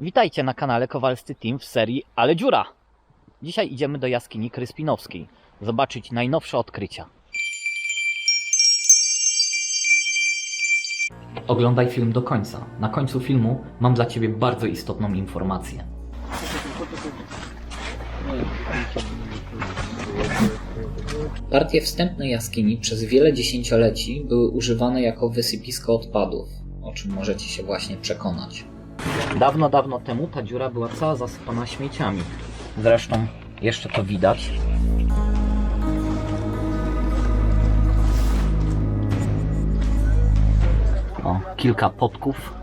Witajcie na kanale Kowalscy Team w serii Ale Dziura! Dzisiaj idziemy do jaskini Kryspinowskiej, zobaczyć najnowsze odkrycia. Oglądaj film do końca. Na końcu filmu mam dla Ciebie bardzo istotną informację. Partie wstępne jaskini przez wiele dziesięcioleci były używane jako wysypisko odpadów, o czym możecie się właśnie przekonać. Dawno, dawno temu ta dziura była cała zasypana śmieciami. Zresztą jeszcze to widać. O, kilka potków.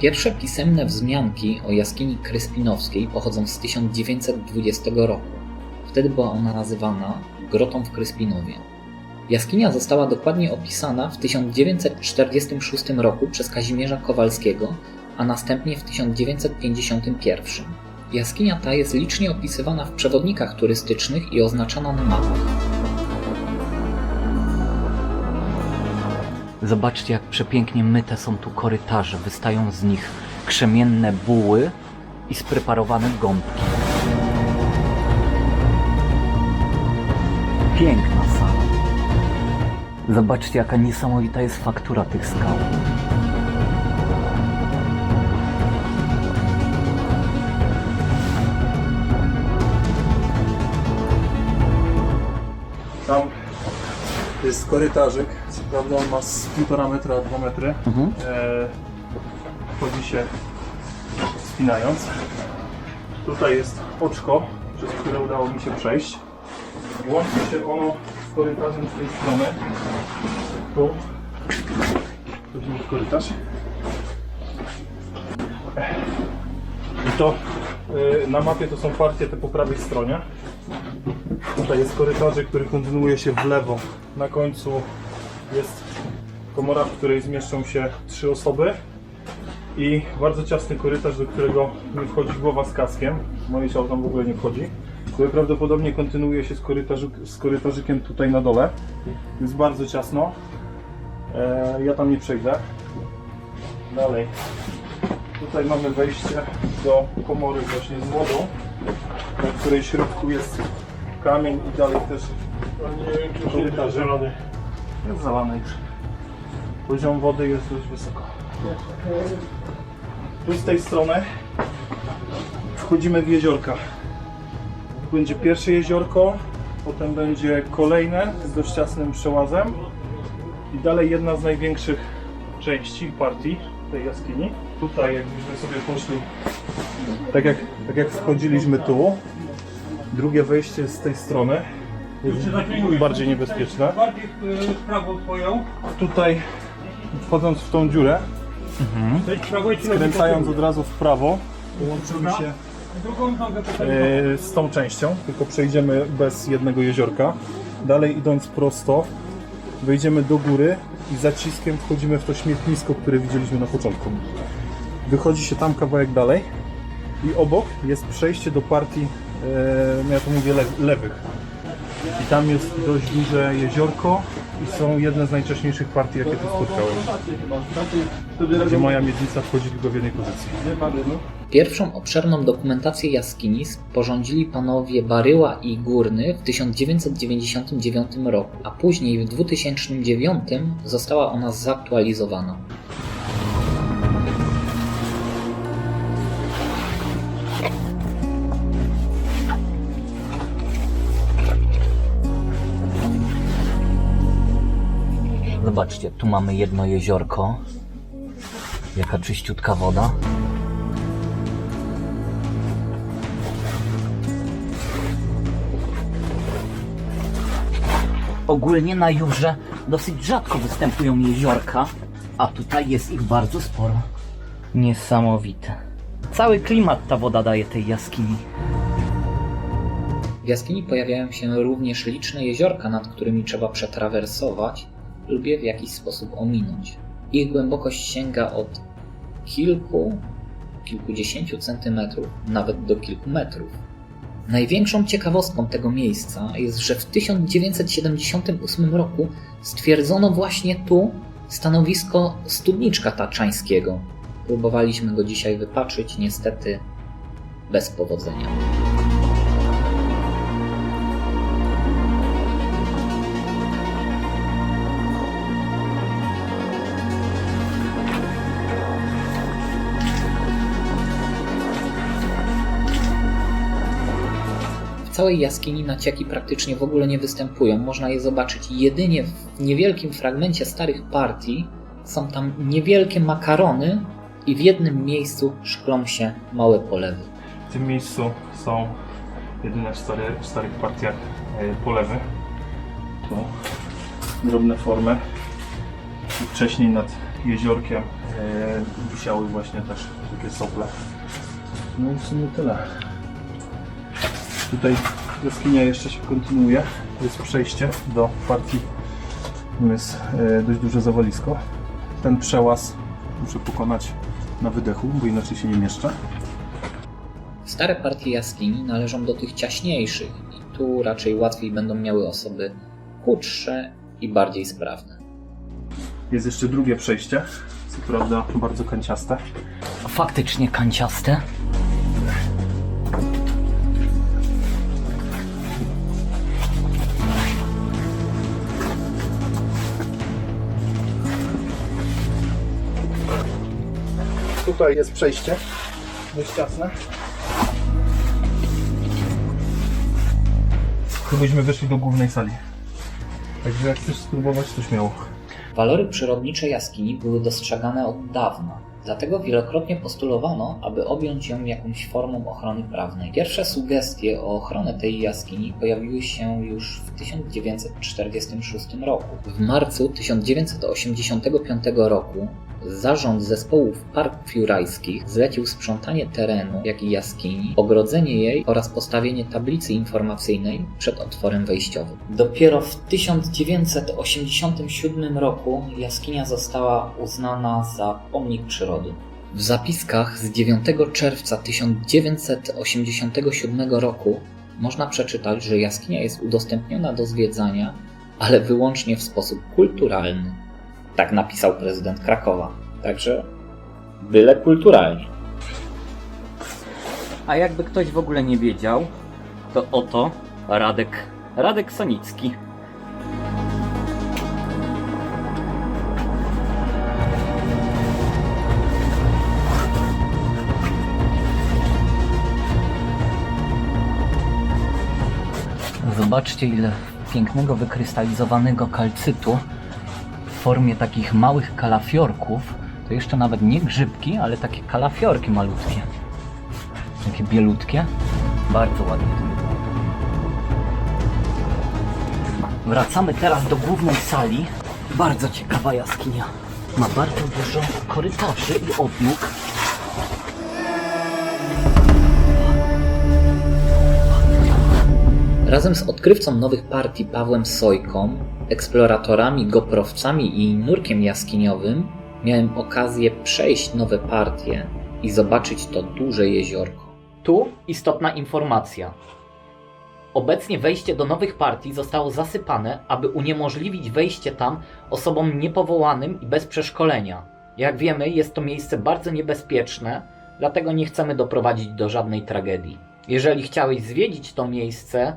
Pierwsze pisemne wzmianki o jaskini Kryspinowskiej pochodzą z 1920 roku. Wtedy była ona nazywana Grotą w Kryspinowie. Jaskinia została dokładnie opisana w 1946 roku przez Kazimierza Kowalskiego, a następnie w 1951. Jaskinia ta jest licznie opisywana w przewodnikach turystycznych i oznaczana na mapach. Zobaczcie, jak przepięknie myte są tu korytarze. Wystają z nich krzemienne buły i spreparowane gąbki. Piękna sala. Zobaczcie, jaka niesamowita jest faktura tych skał. Tam jest korytarzyk, co prawda on ma z 1,5 metra, 2 metry. Mhm. E, wchodzi się spinając. Tutaj jest oczko, przez które udało mi się przejść. Łączy się ono z korytarzem z tej strony. Tu. Wchodzimy w korytarz. I to y, na mapie to są partie te po prawej stronie. Tutaj jest korytarzyk, który kontynuuje się w lewo. Na końcu jest komora, w której zmieszczą się trzy osoby i bardzo ciasny korytarz, do którego nie wchodzi głowa z kaskiem. Moje ciało tam w ogóle nie wchodzi. Który prawdopodobnie kontynuuje się z, korytarzu, z korytarzykiem tutaj na dole. Jest bardzo ciasno. E, ja tam nie przejdę. Dalej. Tutaj mamy wejście do komory właśnie z wodą, na której środku jest kamień i dalej też korytarze. Zalany. Jest zalany już. Poziom wody jest dość wysoko. Tu z tej strony wchodzimy w jeziorka. Będzie pierwsze jeziorko, potem będzie kolejne z dość ciasnym przełazem i dalej jedna z największych części partii tej jaskini. Tutaj jakbyśmy sobie poszli, tak jak, tak jak wchodziliśmy tu, drugie wejście z tej strony. Jest bardziej niebezpieczne. Bardziej w prawo twoją. Tutaj wchodząc w tą dziurę, ci skręcając od razu w prawo, połączymy się e, z tą częścią, tylko przejdziemy bez jednego jeziorka. Dalej idąc prosto, wejdziemy do góry i zaciskiem wchodzimy w to śmietnisko, które widzieliśmy na początku. Wychodzi się tam kawałek dalej i obok jest przejście do partii, e, ja to mówię, le- lewych. I tam jest dość duże jeziorko i są jedne z najwcześniejszych partii, jakie tu spotkałem. Gdzie moja miednica wchodzi tylko w jednej pozycji. Pierwszą obszerną dokumentację jaskini sporządzili panowie Baryła i Górny w 1999 roku, a później w 2009 została ona zaktualizowana. Zobaczcie, tu mamy jedno jeziorko. Jaka czyściutka woda. Ogólnie na Jurze dosyć rzadko występują jeziorka, a tutaj jest ich bardzo sporo. Niesamowite. Cały klimat ta woda daje tej jaskini. W jaskini pojawiają się również liczne jeziorka, nad którymi trzeba przetrawersować lub je w jakiś sposób ominąć. Ich głębokość sięga od kilku, kilkudziesięciu centymetrów, nawet do kilku metrów. Największą ciekawostką tego miejsca jest, że w 1978 roku stwierdzono właśnie tu stanowisko studniczka taczańskiego. Próbowaliśmy go dzisiaj wypaczyć, niestety bez powodzenia. Całej jaskini nacieki praktycznie w ogóle nie występują. Można je zobaczyć jedynie w niewielkim fragmencie starych partii. Są tam niewielkie makarony i w jednym miejscu szklą się małe polewy. W tym miejscu są jedyne w, w starych partiach e, polewy. Tu drobne formy. Wcześniej nad jeziorkiem e, wisiały właśnie też takie sople. No i w sumie tyle. Tutaj jaskinia jeszcze się kontynuuje. Jest przejście do partii. Tu jest e, dość duże zawalisko. Ten przełaz muszę pokonać na wydechu, bo inaczej się nie mieszczę. Stare partie jaskini należą do tych ciaśniejszych i tu raczej łatwiej będą miały osoby chudsze i bardziej sprawne. Jest jeszcze drugie przejście, co prawda bardzo kanciaste. Faktycznie kanciaste. Tutaj jest przejście, dość jasne. Tu byśmy wyszli do głównej sali. Także jak chcesz spróbować, to śmiało. Walory przyrodnicze jaskini były dostrzegane od dawna, dlatego wielokrotnie postulowano, aby objąć ją jakąś formą ochrony prawnej. Pierwsze sugestie o ochronę tej jaskini pojawiły się już w 1946 roku. W marcu 1985 roku zarząd zespołów parków jurajskich zlecił sprzątanie terenu, jak i jaskini, ogrodzenie jej oraz postawienie tablicy informacyjnej przed otworem wejściowym. Dopiero w 1987 roku jaskinia została uznana za pomnik przyrody. W zapiskach z 9 czerwca 1987 roku można przeczytać, że jaskinia jest udostępniona do zwiedzania, ale wyłącznie w sposób kulturalny. Tak napisał prezydent Krakowa. Także byle kulturalnie. A jakby ktoś w ogóle nie wiedział, to oto Radek. Radek Sonicki. Zobaczcie ile pięknego wykrystalizowanego kalcytu formie takich małych kalafiorków. To jeszcze nawet nie grzybki, ale takie kalafiorki malutkie. Takie bielutkie. Bardzo ładnie to wygląda. Wracamy teraz do głównej sali. Bardzo ciekawa jaskinia. Ma bardzo dużo korytarzy i odnóg. Razem z odkrywcą nowych partii Pawłem Sojką, eksploratorami, goprowcami i nurkiem jaskiniowym miałem okazję przejść nowe partie i zobaczyć to duże jeziorko. Tu istotna informacja. Obecnie wejście do nowych partii zostało zasypane, aby uniemożliwić wejście tam osobom niepowołanym i bez przeszkolenia. Jak wiemy, jest to miejsce bardzo niebezpieczne, dlatego nie chcemy doprowadzić do żadnej tragedii. Jeżeli chciałeś zwiedzić to miejsce,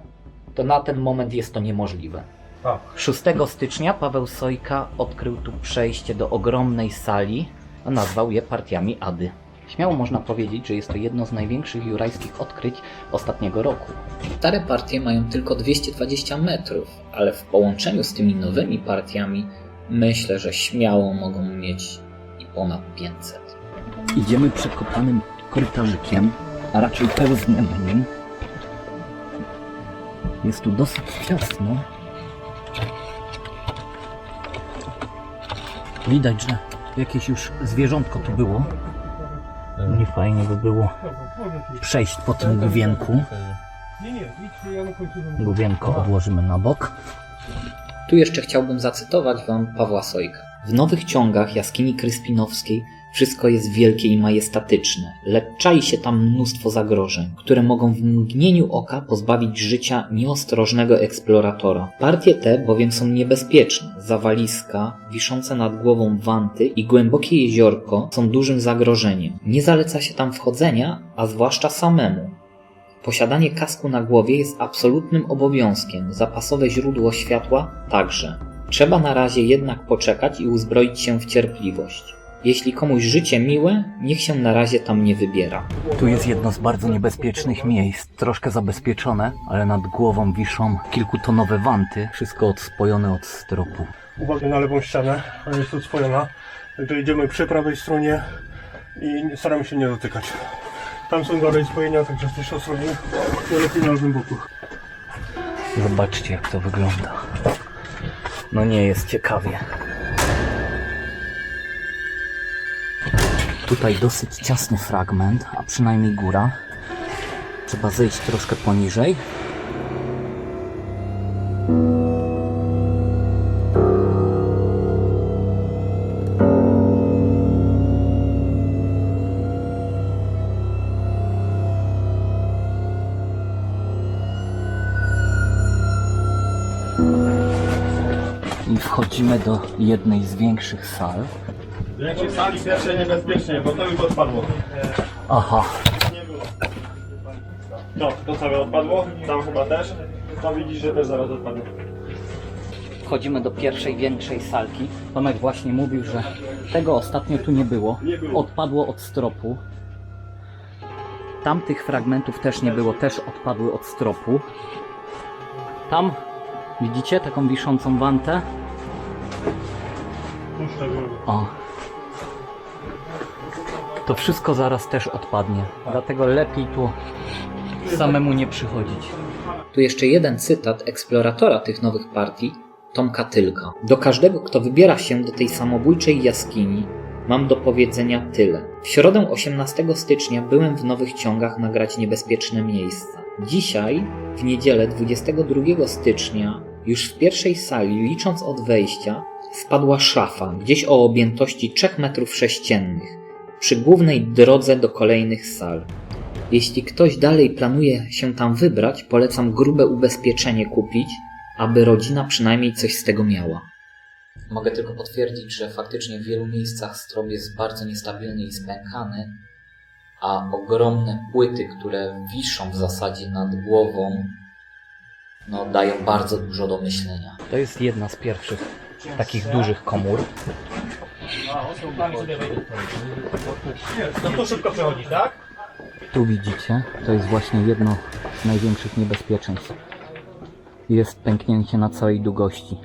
to na ten moment jest to niemożliwe. Tak. 6 stycznia Paweł Sojka odkrył tu przejście do ogromnej sali, a nazwał je partiami Ady. Śmiało można powiedzieć, że jest to jedno z największych jurajskich odkryć ostatniego roku. Stare partie mają tylko 220 metrów, ale w połączeniu z tymi nowymi partiami myślę, że śmiało mogą mieć i ponad 500. Idziemy przekopanym korytarzykiem, a raczej pełzniemy nim. Jest tu dosyć ciasno. Widać, że jakieś już zwierzątko tu było. Nie fajnie by było przejść po tym główienku. Główienko odłożymy na bok. Tu jeszcze chciałbym zacytować Wam Pawła Sojka. W nowych ciągach jaskini Kryspinowskiej wszystko jest wielkie i majestatyczne, lecz czai się tam mnóstwo zagrożeń, które mogą w mgnieniu oka pozbawić życia nieostrożnego eksploratora. Partie te bowiem są niebezpieczne. Zawaliska, wiszące nad głową wanty i głębokie jeziorko są dużym zagrożeniem. Nie zaleca się tam wchodzenia, a zwłaszcza samemu. Posiadanie kasku na głowie jest absolutnym obowiązkiem, zapasowe źródło światła także. Trzeba na razie jednak poczekać i uzbroić się w cierpliwość. Jeśli komuś życie miłe, niech się na razie tam nie wybiera. Tu jest jedno z bardzo niebezpiecznych miejsc, troszkę zabezpieczone, ale nad głową wiszą kilkutonowe wanty, wszystko odspojone od stropu. Uwaga na lewą ścianę, ona jest odswojona. Także idziemy przy prawej stronie i staramy się nie dotykać. Tam są dalej spojenia, także jesteś ostrożny. Najlepiej na lewym boku. Zobaczcie jak to wygląda. No nie jest ciekawie. Tutaj dosyć ciasny fragment, a przynajmniej góra. Trzeba zejść troszkę poniżej. I wchodzimy do jednej z większych sal. Większej sali pierwsze niebezpiecznie, bo to już odpadło. Aha, No, to całe odpadło, tam chyba też. Tam widzisz, że też zaraz odpadnie. wchodzimy do pierwszej większej salki. Tomek właśnie mówił, że tego ostatnio tu nie było. Nie było. Odpadło od stropu. Tamtych fragmentów też nie było, też odpadły od stropu. Tam widzicie taką wiszącą wantę? O. To wszystko zaraz też odpadnie. Dlatego lepiej tu samemu nie przychodzić. Tu jeszcze jeden cytat eksploratora tych nowych partii, Tomka Tylka. Do każdego, kto wybiera się do tej samobójczej jaskini, mam do powiedzenia tyle. W środę 18 stycznia byłem w Nowych Ciągach nagrać niebezpieczne miejsca. Dzisiaj, w niedzielę 22 stycznia, już w pierwszej sali, licząc od wejścia, spadła szafa, gdzieś o objętości 3 metrów sześciennych, przy głównej drodze do kolejnych sal. Jeśli ktoś dalej planuje się tam wybrać, polecam grube ubezpieczenie kupić, aby rodzina przynajmniej coś z tego miała. Mogę tylko potwierdzić, że faktycznie w wielu miejscach strop jest bardzo niestabilny i spękany, a ogromne płyty, które wiszą w zasadzie nad głową, no, dają bardzo dużo do myślenia. To jest jedna z pierwszych takich dużych komór. No to szybko przechodzi, tak? Tu widzicie, to jest właśnie jedno z największych niebezpieczeństw. Jest pęknięcie na całej długości.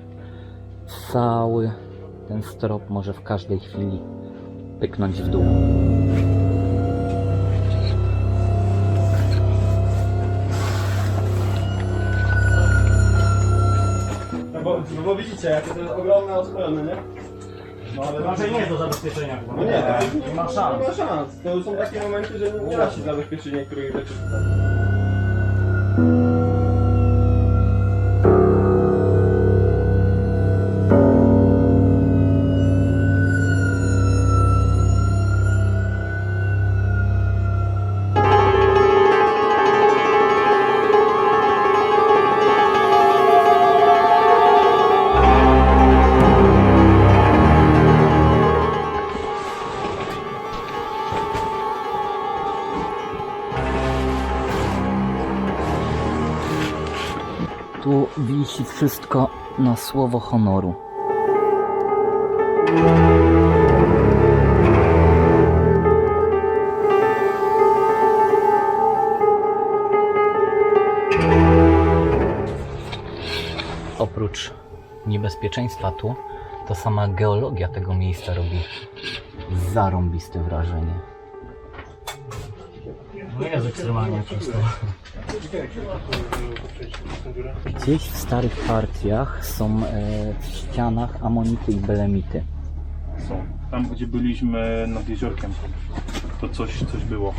Cały ten strop może w każdej chwili pyknąć w dół. No bo, no bo widzicie, jakie to jest ogromne oswojone, nie? No ale raczej nie jest do zabezpieczenia chyba. No nie, to nie ma szans. Nie ma szans. To są takie momenty, że nie da się zabezpieczyć niektórych rzeczy. Wszystko na słowo honoru. Oprócz niebezpieczeństwa tu, to sama geologia tego miejsca robi zarąbiste wrażenie. No jest ekstremalnie prosto. Gdzieś w starych partiach są e, w ścianach amonity i belemity. Są. Tam gdzie byliśmy nad jeziorkiem. to coś, coś było.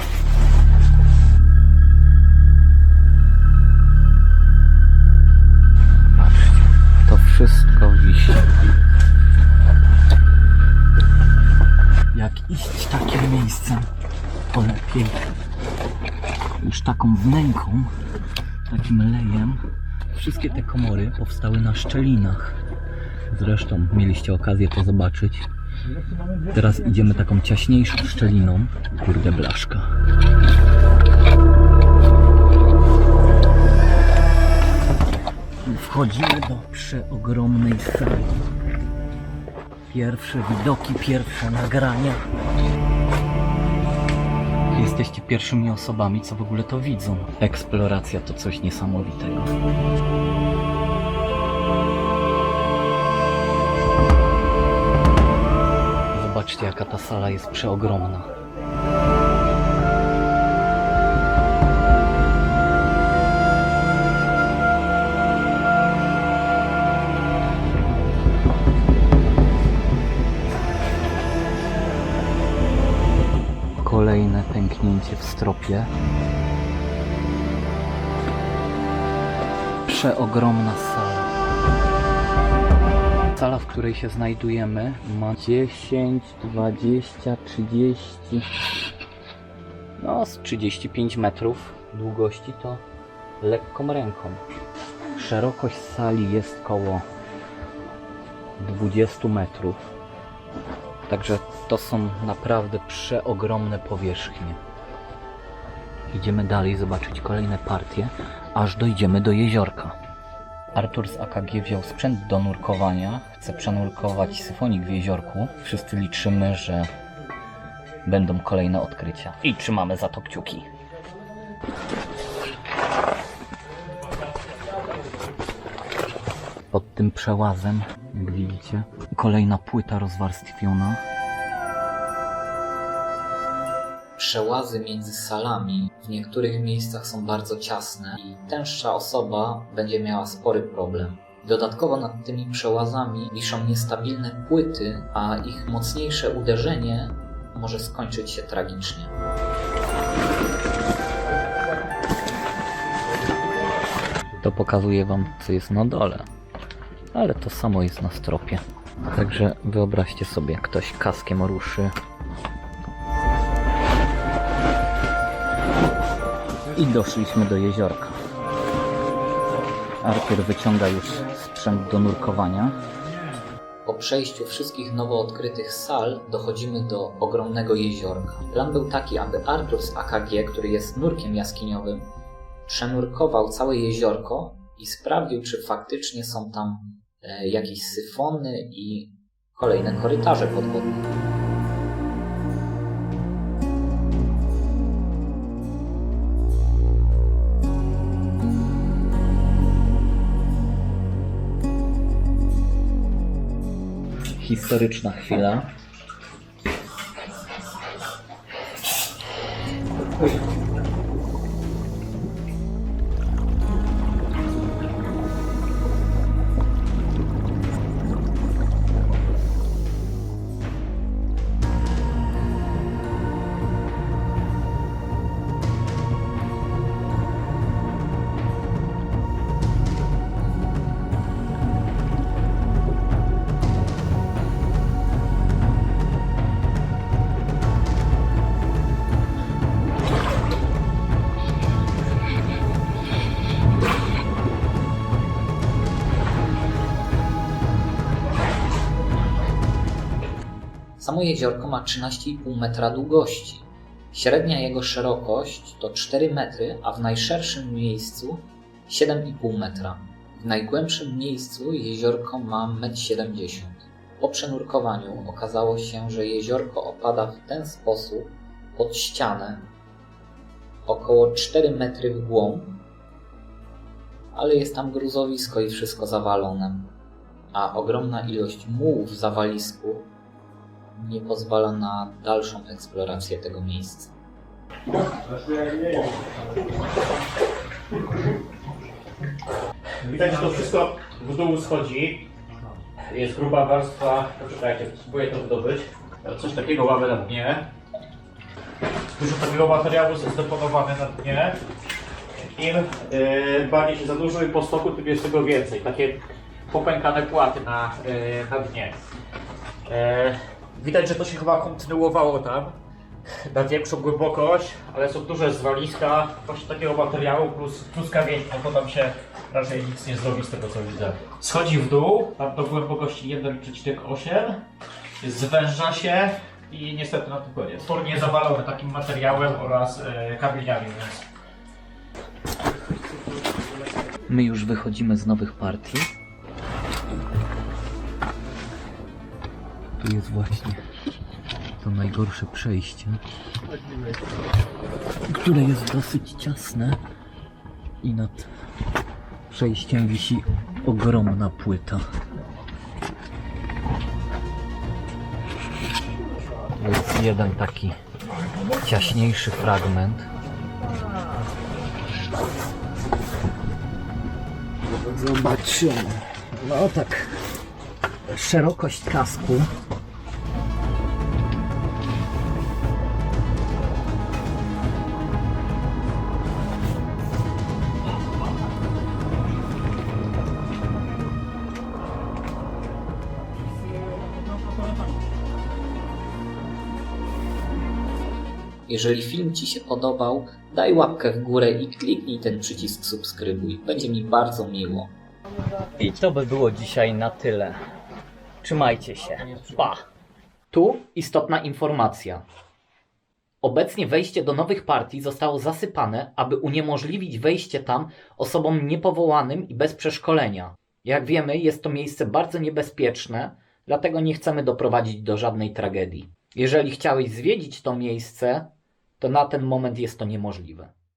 Patrzcie, to wszystko wisi. Taką wnęką, takim lejem. Wszystkie te komory powstały na szczelinach. Zresztą mieliście okazję to zobaczyć. Teraz idziemy taką ciaśniejszą szczeliną. Kurde blaszka. Wchodzimy do przeogromnej sali. Pierwsze widoki, pierwsze nagrania. Jesteście pierwszymi osobami, co w ogóle to widzą. Eksploracja to coś niesamowitego. Zobaczcie, jaka ta sala jest przeogromna. Stropie. Przeogromna sala. Sala, w której się znajdujemy, ma 10, 20, 30. No, z 35 metrów długości to lekką ręką. Szerokość sali jest koło 20 metrów. Także to są naprawdę przeogromne powierzchnie. Idziemy dalej zobaczyć kolejne partie, aż dojdziemy do jeziorka. Artur z AKG wziął sprzęt do nurkowania. Chce przenurkować syfonik w jeziorku. Wszyscy liczymy, że będą kolejne odkrycia. I trzymamy za to kciuki. Pod tym przełazem, jak widzicie, kolejna płyta rozwarstwiona. Przełazy między salami w niektórych miejscach są bardzo ciasne i tęższa osoba będzie miała spory problem. Dodatkowo nad tymi przełazami wiszą niestabilne płyty, a ich mocniejsze uderzenie może skończyć się tragicznie. To pokazuje Wam, co jest na dole ale to samo jest na stropie. Także wyobraźcie sobie, ktoś kaskiem ruszy. I doszliśmy do jeziorka. Artur wyciąga już sprzęt do nurkowania. Po przejściu wszystkich nowo odkrytych sal dochodzimy do ogromnego jeziorka. Plan był taki, aby Artur z AKG, który jest nurkiem jaskiniowym, przenurkował całe jeziorko i sprawdził, czy faktycznie są tam e, jakieś syfony i kolejne korytarze podwodne. Historyczna chwila. Samo jeziorko ma 13,5 metra długości. Średnia jego szerokość to 4 metry, a w najszerszym miejscu 7,5 metra. W najgłębszym miejscu jeziorko ma 1,70 m. Po przenurkowaniu okazało się, że jeziorko opada w ten sposób pod ścianę około 4 metry w głąb, ale jest tam gruzowisko i wszystko zawalone, a ogromna ilość mułu w zawalisku nie pozwala na dalszą eksplorację tego miejsca. Widać, że to wszystko w dół schodzi. Jest gruba warstwa. Poczekajcie, spróbuję to wydobyć. Coś takiego mamy na dnie. Dużo takiego materiału jest zdeponowane na dnie. Im yy, bardziej się zadłużył i po stoku, tym jest tego więcej. Takie popękane płaty na, yy, na dnie. E, widać, że to się chyba kontynuowało tam na większą głębokość, ale są duże zwaliska właśnie takiego materiału plus, no to tam się raczej nic nie zrobi z tego co widzę. Schodzi w dół, tam do głębokości 1,8, zwęża się i niestety na tym koniec. Spornie zawalone takim materiałem oraz e, kamieniami, więc My już wychodzimy z nowych partii. Tu jest właśnie to najgorsze przejście, które jest dosyć ciasne i nad przejściem wisi ogromna płyta. Jest jeden taki ciaśniejszy fragment. Zobaczymy. No tak. Szerokość kasku. Jeżeli film Ci się podobał, daj łapkę w górę i kliknij ten przycisk subskrybuj. Będzie mi bardzo miło. I to by było dzisiaj na tyle. Trzymajcie się. Pa! Tu istotna informacja. Obecnie wejście do nowych partii zostało zasypane, aby uniemożliwić wejście tam osobom niepowołanym i bez przeszkolenia. Jak wiemy, jest to miejsce bardzo niebezpieczne, dlatego nie chcemy doprowadzić do żadnej tragedii. Jeżeli chciałeś zwiedzić to miejsce, to na ten moment jest to niemożliwe.